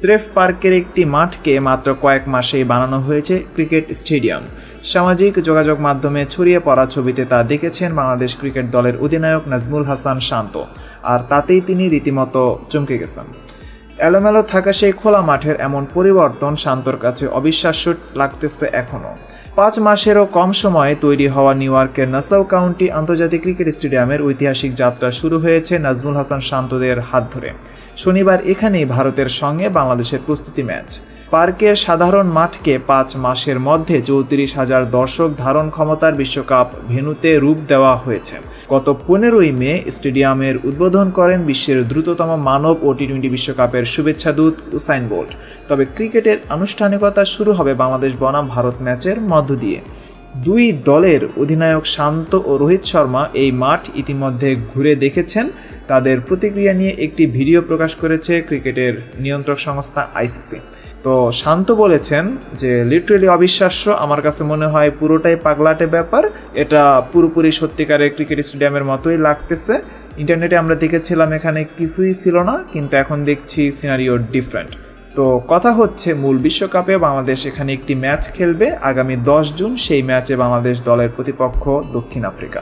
স্রেফ পার্কের একটি মাঠকে মাত্র কয়েক মাসেই বানানো হয়েছে ক্রিকেট স্টেডিয়াম। সামাজিক যোগাযোগ মাধ্যমে ছড়িয়ে পড়া ছবিতে তা দেখেছেন বাংলাদেশ ক্রিকেট দলের অধিনায়ক নাজমুল হাসান শান্ত, আর তাতেই তিনি রীতিমতো চমকে গেছেন। এলোমেলো থাকা সেই খোলা মাঠের এমন পরিবর্তন শান্তর কাছে অবিশ্বাস্য লাগতেছে এখনও পাঁচ মাসেরও কম সময়ে তৈরি হওয়া নিউ ইয়র্কের নাসাউ কাউন্টি আন্তর্জাতিক ক্রিকেট স্টেডিয়ামের ঐতিহাসিক যাত্রা শুরু হয়েছে নাজমুল হাসান শান্তদের হাত ধরে। শনিবার এখানেই ভারতের সঙ্গে বাংলাদেশের প্রস্তুতি ম্যাচ। পার্কের সাধারণ মাঠকে পাঁচ মাসের মধ্যে চৌত্রিশ হাজার দর্শক ধারণ ক্ষমতার বিশ্বকাপ ভেনুতে রূপ দেওয়া হয়েছে। গত পনেরোই মে স্টেডিয়ামের উদ্বোধন করেন বিশ্বের দ্রুততম মানব ও টি টোয়েন্টি বিশ্বকাপের শুভেচ্ছা দূত উসাইন বোল্ট। তবে ক্রিকেটের আনুষ্ঠানিকতা শুরু হবে বাংলাদেশ বনাম ভারত ম্যাচের মধ্য দিয়ে। দুই দলের অধিনায়ক শান্ত ও রোহিত শর্মা এই মাঠ ইতিমধ্যে ঘুরে দেখেছেন। তাদের প্রতিক্রিয়া নিয়ে একটি ভিডিও প্রকাশ করেছে ক্রিকেটের নিয়ন্ত্রক সংস্থা আইসিসি। তো শান্ত বলেছেন যে লিটারেলি অবিশ্বাস্য, আমার কাছে মনে হয় পুরোটাই পাগলাটে ব্যাপার। এটা পুরোপুরি সত্যিকারের ক্রিকেট স্টেডিয়ামের মতোই লাগতেছে। ইন্টারনেটে আমরা দেখেছিলাম এখানে কিছুই ছিল না, কিন্তু এখন দেখছি সিনারিও ডিফারেন্ট তো কথা হচ্ছে মূল বিশ্বকাপে বাংলাদেশ এখানে একটি ম্যাচ খেলবে। আগামী দশ জুন সেই ম্যাচে বাংলাদেশ দলের প্রতিপক্ষ দক্ষিণ আফ্রিকা।